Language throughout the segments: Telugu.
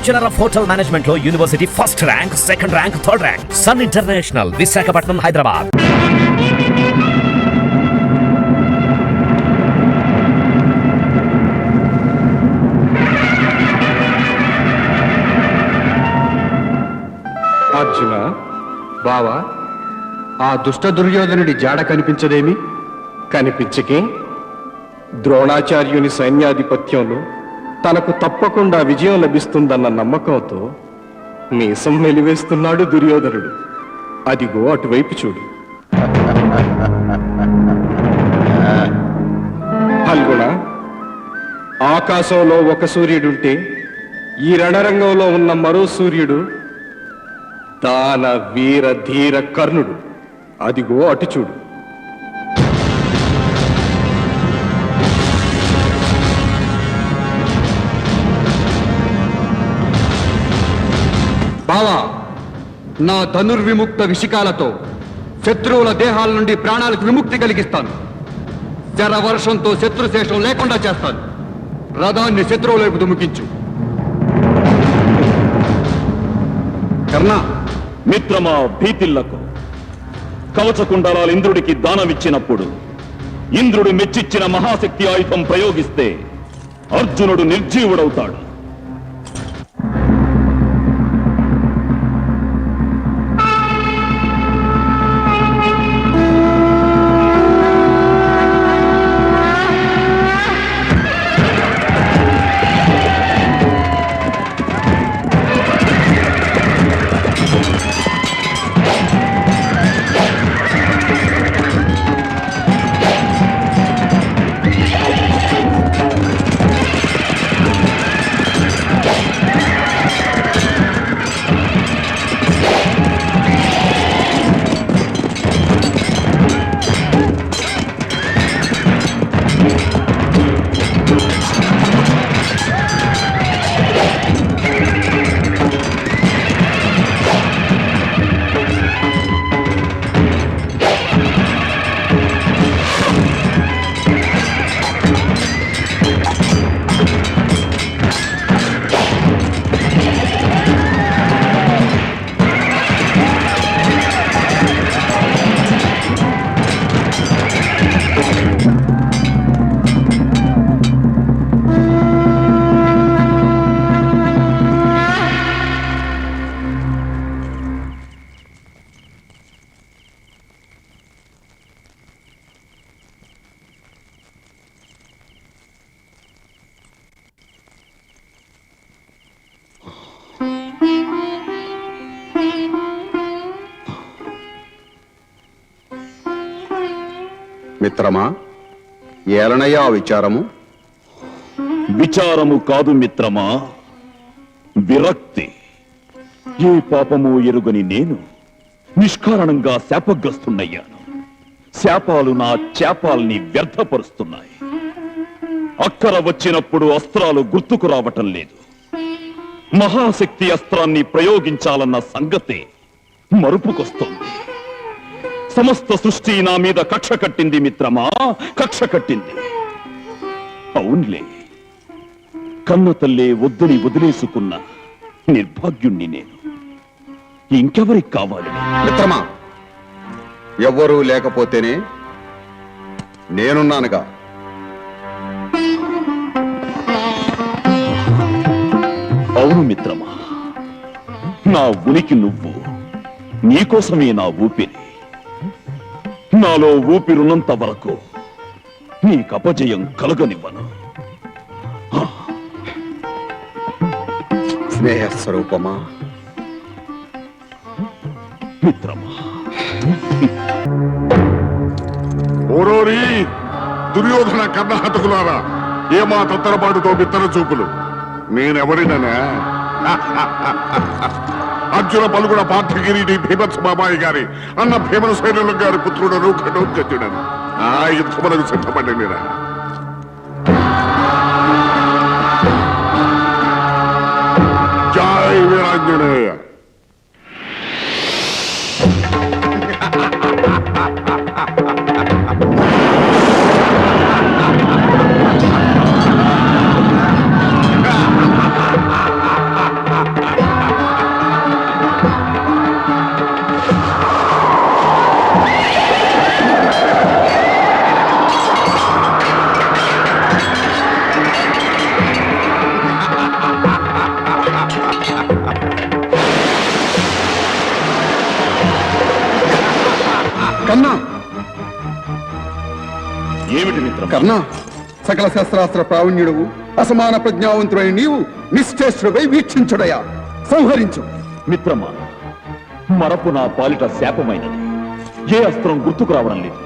బ్యాచులర్ ఆఫ్ హోటల్ మేనేజ్మెంట్లో university first rank second rank third rank. Sun international Visakhapatnam Hyderabad. Arjuna బావా ఆ దుష్ట దుర్యోధనుడి జాడ కనిపించదేమి? కనిపించకే. ద్రోణాచార్యుని సైన్యాధిపత్యంలో తనకు తప్పకుండా విజయం లభిస్తుందన్న నమ్మకంతో మీసం మెలివేస్తున్నాడు దుర్యోధనుడు. అదిగో అటువైపు చూడు. ఫల్గుణ ఆకాశంలో ఒక సూర్యుడుంటే ఈ రణరంగంలో ఉన్న మరో సూర్యుడు దాన వీర ధీర కర్ణుడు. అదిగో అటు చూడు. నా ధనుర్విముక్త విషికాలతో శత్రువుల దేహాల నుండి ప్రాణాలకు విముక్తి కలిగిస్తాను. శర వర్షంతో శత్రుశేషం లేకుండా చేస్తాను. రథాన్ని శత్రువుల వైపు దుముకించు. కర్ణ మిత్రమా భీతిల్లకు. కవచకుండలాలు ఇంద్రుడికి దానమిచ్చినప్పుడు ఇంద్రుడు మెచ్చిచ్చిన మహాశక్తి ఆయుధం ప్రయోగిస్తే అర్జునుడు నిర్జీవుడవుతాడు. మిత్రమా? ఏలనయ్యా విచారము? విచారము కాదు మిత్రమా విరక్తి. ఏ పాపము ఎరుగని నేను నిష్కారణంగా శాపగ్రస్తున్నయ్యాను శాపాలు నా చేపాల్ని వ్యర్థపరుస్తున్నాయి. అక్కర వచ్చినప్పుడు అస్త్రాలు గుర్తుకు రావటం లేదు. మహాశక్తి అస్త్రాన్ని ప్రయోగించాలన్న సంగతే మరుపుకొస్తోంది. సమస్త సృష్టి నా మీద కక్ష కట్టింది మిత్రమా? కక్ష కట్టింది. అవునులే. కన్న తల్లే వద్దని వదిలేసుకున్న నిర్భాగ్యుణ్ణి నేను. ఇంకెవరికి కావాలి? మిత్రమా ఎవ్వరూ లేకపోతేనే నేనున్నానుగా. అవును మిత్రమా నా ఉనికి నువ్వు నీకోసమే నా ఊపిరి. నాలో ఊపిరున్నంత వరకు నీకు అపజయం కలగనివ్వను. స్నేహ స్వరూపమా మిత్రమా? ఓరోరి దుర్యోధన కర్ణహతకులారా ఏమా తత్తరపాటుతో బిత్తర చూపులు? నేనెవరిననే? అర్జున పలుగుడ పార్థగిరి భీమత్స బాబాయి గారి అన్న భీమన సైన్యుల గారి పుత్రుడను ఘటోత్కచుడను ఆ యుద్ధములకు యుద్ధమునకు సిద్ధపడినరా జై వీరాంజనేయ. ఏమిటి మిత్రమా కర్ణ సకల శస్త్రాస్త్ర ప్రావీణ్యుడువు అసమాన ప్రజ్ఞావంతుడై నీవు నిశ్చేష్టుడై వీక్షించుడయా? సంహరించు. మిత్రమా మరపు నా పాలిట శాపమైనది. ఏ అస్త్రం గుర్తుకు రావడం లేదు.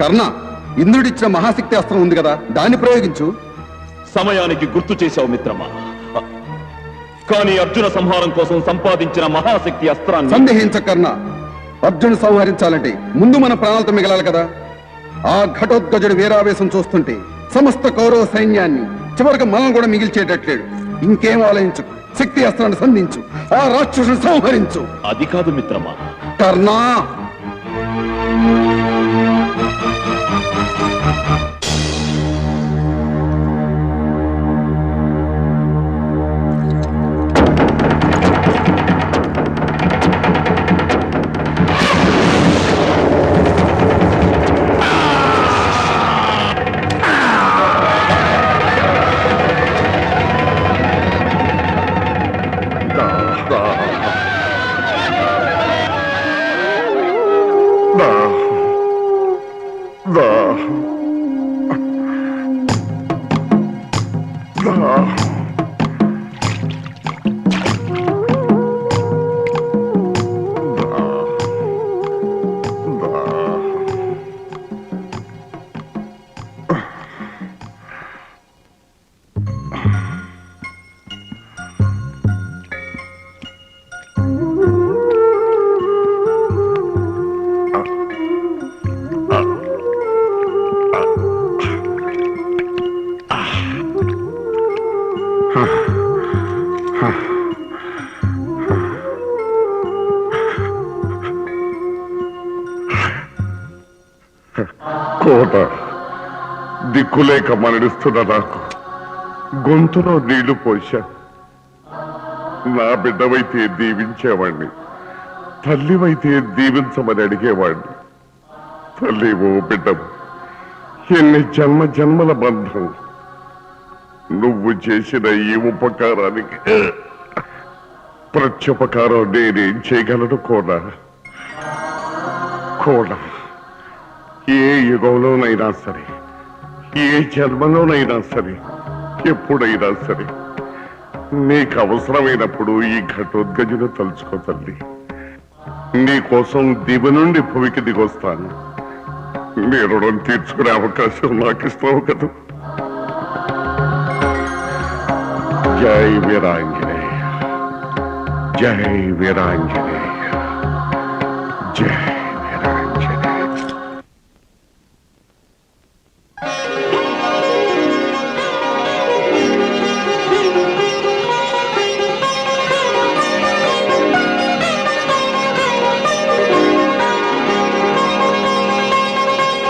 కర్ణ ఇంద్రుడిచ్చిన మహాశక్తి అస్త్రం ఉంది కదా దాన్ని ప్రయోగించు. సమయానికి గుర్తు చేశావు మిత్రమా. కానీ అర్జున సంహారం కోసం సంపాదించిన మహాశక్తి అస్త్రాన్ని సందేహించ కర్ణ. అర్జును సంహరించాలంటే ముందు మన ప్రాణాలతో మిగలాలి కదా. ఆ ఘటోద్గజుడు వీరావేశం చూస్తుంటే సమస్త కౌరవ సైన్యాన్ని చివరికి మనం కూడా మిగిల్చేటట్లేడు. ఇంకేం ఆలోచించు శక్తి అస్త్రాన్ని సంధించు. ఆ రాక్షసుని సంహరించు. అది కాదు మిత్రమా? కర్ణా కోట దిక్కులేక మరణిస్తున్న నాకు. గొంతులో నీళ్ళు పోశా నా బిడ్డవైతే దీవించేవాణ్ణి. తల్లివైతే దీవించమని అడిగేవాణ్ణి. తల్లి ఓ బిడ్డవు ఎన్ని జన్మ జన్మల బంధం. నువ్వు చేసిన ఈ ఉపకారానికి ప్రత్యుపకారం నేనేం చేయగలను కోడా కోడా ఏ యుగంలోనైనా సరే ఏ జన్మలోనైనా సరే ఎప్పుడైనా సరే నీకు అవసరమైనప్పుడు ఈ ఘటోద్గజును తలుచుకో తల్లి. నీ కోసం దివి నుండి భూమికి దిగొస్తాను. నీ రుణం తీర్చుకునే అవకాశం నాకు ఇస్తావు కదా. జై వీరాంజనేయ జై వీరాంజనేయ జై